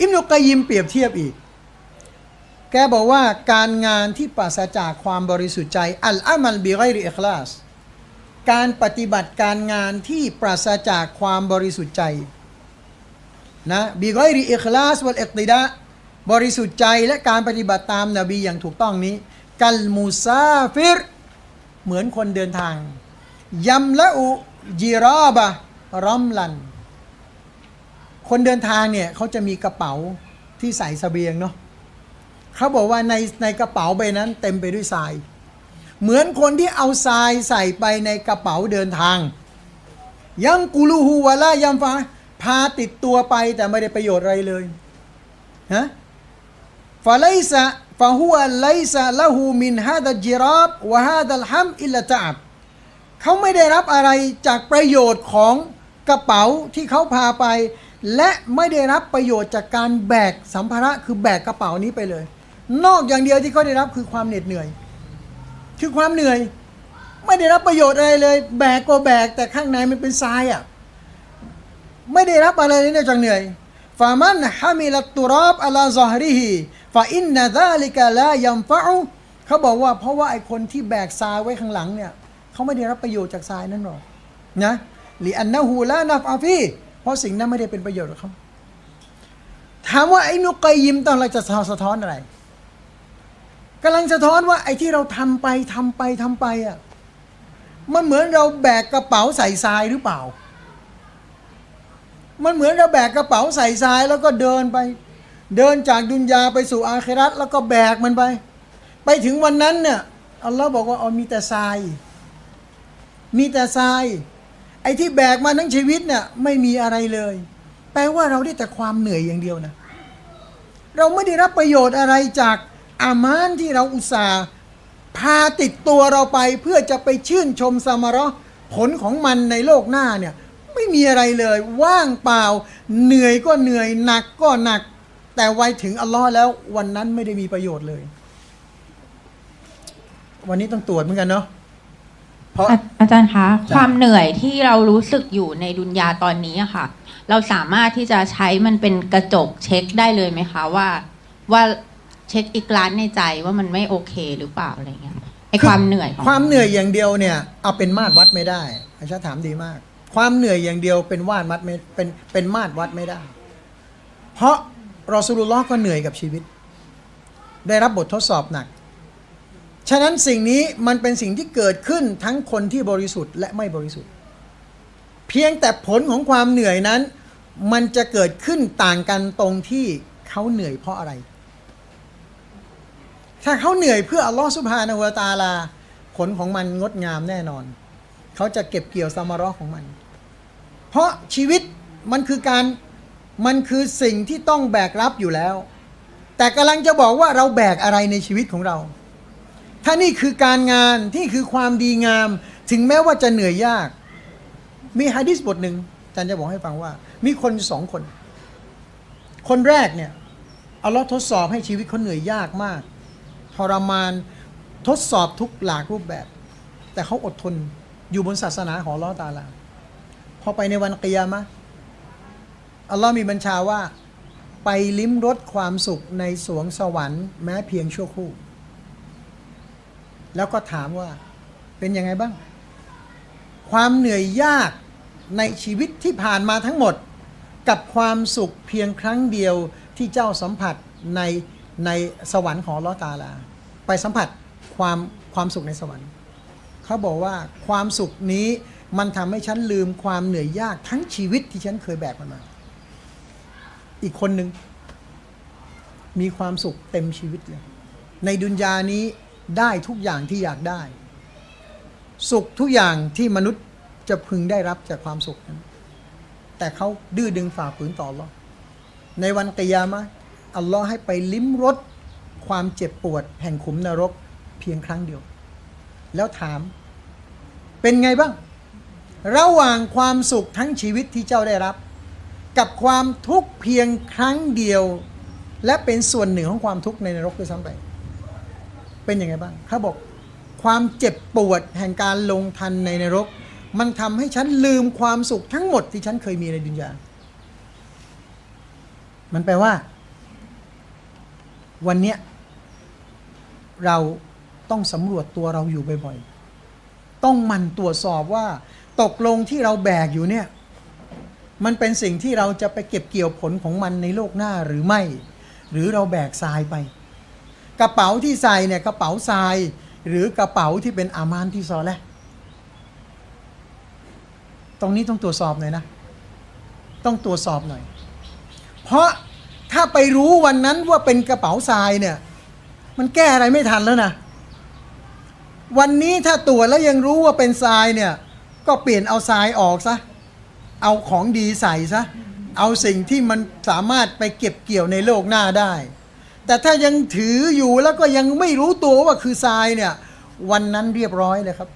อิมนุกอยยิมเปรียบเทียบอีก แกบอกว่าการงานที่ปราศจากความบริสุทธิ์ใจ อัลอามัลบิไกริเอคลาส การปฏิบัติการงานที่ปราศจากความบริสุทธิ์ใจนะบิไกริเอคลาสวัลอิกติดะบริสุทธิ์ใจและการปฏิบัติตามนบีอย่างถูกต้องนี้ กัลมูซาฟิร เหมือนคนเดินทางยัมละอุจิราบะรอมลัน คนเดินทางเนี่ยเขาจะมีกระเป๋าที่ใส่สเสบียงเนาะเขาบอกว่าในในกระเป๋าใบนั้นเต็มไปด้วยทราย เหมือนคนที่เอาทรายใส่ไปในกระเป๋าเดินทาง ยังกูลูฮูวะละยัมฟาพาติดตัวไปแต่ไม่ได้ประโยชน์อะไรเลยฮะฟาไลซะฟาฮัวไลซะละหูมินฮาดจิราบวะฮาดัลฮัมอิลลตะอับเขาไม่ได้รับอะไรจากประโยชน์ของกระเป๋าที่เขาพาไป และไม่ได้รับประโยชน์จากการแบกสัมภาระคือแบกกระเป๋านี้ไปเลย นอกอย่างเดียวที่เขาได้รับคือความเหน็ดเหนื่อย คือความเหนื่อย ไม่ได้รับประโยชน์อะไรเลย แบกก็แบกแต่ข้างในมันเป็นทรายอะไม่ได้รับอะไรเลยนอกจากเหนื่อยฟามันฮามิลตุรอบอัลาซอฮริฮิฟาอินนาซาลิกาลายัมฟะอุเขาบอกว่าเพราะว่าไอคนที่แบกทรายไว้ข้างหลังเนี่ยเขาไม่ได้รับประโยชน์จากทรายนั้นหรอกนะลีอันนะฮูละนัฟอาฟี เพราะสิ่งนั้นไม่ได้เป็นประโยชน์กับเขาถามว่าไอ้นุกอยยิมตอนเราจะสะท้อนอะไรกำลังสะท้อนว่าไอ้ที่เราทำไปทำไปทำไปอะมันเหมือนเราแบกกระเป๋าใส่ทรายหรือเปล่า มันเหมือนเราแบกกระเป๋าใส่ทรายแล้วก็เดินไป เดินจากดุนยาไปสู่อาครัตแล้วก็แบกมันไป ไปถึงวันนั้นเนี่ยอัลลอฮ์บอกว่าเอามีแต่ทราย มีแต่ทราย ไอ้ที่แบกมาทั้งชีวิตเนี่ยไม่มีอะไรเลย แปลว่าเราได้แต่ความเหนื่อยอย่างเดียวนะ เราไม่ได้รับประโยชน์อะไรจากอามานที่เราอุตส่าห์พาติดตัวเราไปเพื่อจะไปชื่นชมสมารผลของมันในโลกหน้าเนี่ยไม่มีอะไรเลย ว่างเปล่า เหนื่อยก็เหนื่อยหนักก็หนัก แต่ไวถึงอัลลอฮ์แล้ววันนั้นไม่ได้มีประโยชน์เลย วันนี้ต้องตรวจเหมือนกันเนาะ เพราะ อาอาจารย์คะ จ้ะ ความเหนื่อยที่เรารู้สึกอยู่ในดุนยาตอนนี้อะค่ะ เราสามารถที่จะใช้มันเป็นกระจกเช็คได้เลยไหมคะว่า ว่าเช็คอีกร้านในใจว่ามันไม่โอเคหรือเปล่าอะไรเงี้ยไอความเหนื่อยของความเหนื่อยอย่างเดียวเนี่ยเอาเป็นมาตรวัดไม่ได้อาชาถามดีมาก ความเหนื่อยอย่างเดียวเป็นวาดวัดไม่เป็นเป็นมาตรวัดไม่ได้ เพราะรอสูลุลลอฮ์ก็เหนื่อยกับชีวิต ได้รับบททดสอบหนัก ฉะนั้นสิ่งนี้มันเป็นสิ่งที่เกิดขึ้นทั้งคนที่บริสุทธิ์และไม่บริสุทธิ์ เพียงแต่ผลของความเหนื่อยนั้น มันจะเกิดขึ้นต่างกันตรงที่เขาเหนื่อยเพราะอะไร ถ้าเขาเหนื่อยเพื่ออัลลอฮฺสุบฮานะฮูวตาลา ผลของมันงดงามแน่นอน เขาจะเก็บเกี่ยวสมารอของมัน เพราะชีวิตมันคือการมันคือสิ่งที่ต้องแบกรับอยู่แล้ว แต่กำลังจะบอกว่าเราแบกอะไรในชีวิตของเรา ถ้านี่คือการงานที่คือความดีงาม ถึงแม้ว่าจะเหนื่อยยาก มีฮะดิษบทหนึ่งอาจารย์จะบอกให้ฟังว่า มีคนสองคน คนแรกเนี่ยอัลลอฮ์ทดสอบให้ชีวิตเขาเหนื่อยยากมากทรมานทดสอบทุกหลากรูปแบบ แต่เขาอดทนอยู่บนศาสนาของลอตาลาพอไปในวันกิยามะอัลลอฮ์มีบัญชาว่า ไปลิ้มรสความสุขในสวงสวรรค์แม้เพียงชั่วครู่ แล้วก็ถามว่าเป็นยังไงบ้าง ความเหนื่อยยากในชีวิตที่ผ่านมาทั้งหมด กับความสุขเพียงครั้งเดียวที่เจ้าสัมผัสในในสวรรค์ของลอตาลา ไปสัมผัสความความสุขในสวรรค์ เขาบอกว่าความสุขนี้มันทำให้ฉันลืมความเหนื่อยยากทั้งชีวิตที่ฉันเคยแบกมันมา อีกคนหนึ่งมีความสุขเต็มชีวิตเลยในดุนยานี้ ได้ทุกอย่างที่อยากได้ สุขทุกอย่างที่มนุษย์จะพึงได้รับจากความสุขนั้น แต่เขาดื้อดึงฝ่าฝืนต่ออัลลอในวันกิยามะอัลลอฮ์ให้ไปลิ้มรสความเจ็บปวด แห่งขุมนรกเพียงครั้งเดียว แล้วถาม เป็นไงบ้าง ระหว่างความสุขทั้งชีวิตที่เจ้าได้รับ กับความทุกข์เพียงครั้งเดียว และเป็นส่วนหนึ่งของความทุกข์ในนรกด้วยซ้ำไป เป็นยังไงบ้างเขาบอกความเจ็บปวดแห่งการลงทันในนรก มันทำให้ฉันลืมความสุขทั้งหมดที่ฉันเคยมีในดุนยา มันแปลว่า วันเนี้ยเราต้องสำรวจตัวเราอยู่บ่อยๆ ต้องมันตรวจสอบว่า ตกลงที่เราแบกอยู่เนี่ย มันเป็นสิ่งที่เราจะไปเก็บเกี่ยวผลของมันในโลกหน้าหรือไม่ หรือเราแบกทรายไป กระเป๋าที่ใส่เนี่ยกระเป๋าทราย หรือกระเป๋าที่เป็นอามานที่ซอแลห์ตรงนี้ต้องตรวจสอบหน่อยนะ ต้องตรวจสอบหน่อย เพราะถ้าไปรู้วันนั้นว่าเป็นกระเป๋าทรายเนี่ย มันแก้อะไรไม่ทันแล้วนะ วันนี้ถ้าตรวจแล้วยังรู้ว่าเป็นทรายเนี่ย ก็เปลี่ยนเอาทรายออกซะ เอาของดีใส่ซะ เอาสิ่งที่มันสามารถไปเก็บเกี่ยวในโลกหน้าได้ แต่ถ้ายังถืออยู่แล้วก็ยังไม่รู้ตัวว่าคือทรายเนี่ย วันนั้นเรียบร้อยเลยครับ